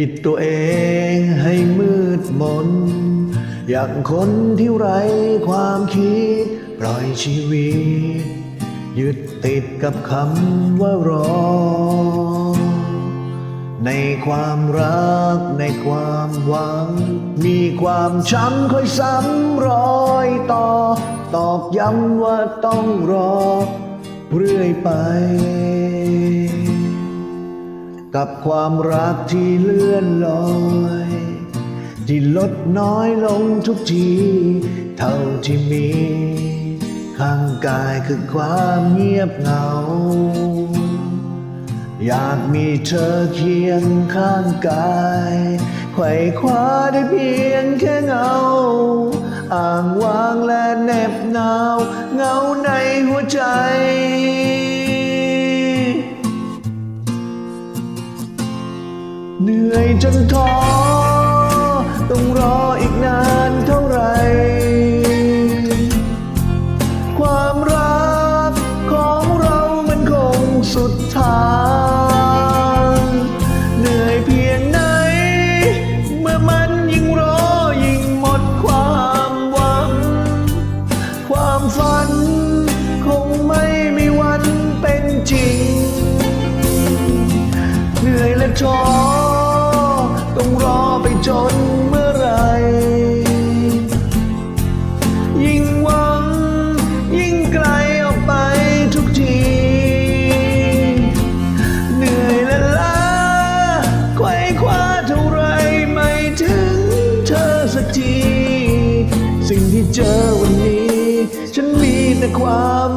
ปิดตัวเองให้มืดมน อย่างคนที่ไร้ความคิด ปล่อยชีวิต ยึดติดกับคำว่ารอ ในความรักในความหวัง มีความช้ำค่อยซ้ำรอยต่อ ตอกย้ำว่าต้องรอ เรื่อยไป กับความรักที่เลื่อนลอยที่ลดน้อยลงทุกที เท่าที่มี ข้างกายคือความเงียบเหงา อยากมีเธอเคียงข้างกายไขว่คว้าได้เพียงแค่เงา อ่างวางและแนบหนาว เงาในหัวใจ เหนื่อยจนท้อต้องรออีกนานเท่าไหร่ความรักของเรามันคงสุดทางเหนื่อยเพียงไหน เมื่อมันยิ่งรอยิ่งหมดความหวัง ความฝันคงไม่มีวันเป็นจริง เหนื่อยและท้อ จนเมื่อไร ยิ่งหวัง ยิ่งไกลออกไปทุกที เหนื่อยและล้าไขว้คว้าเท่าไรไม่ถึงเธอสักที สิ่งที่เจอวันนี้ ฉันมีแต่ความ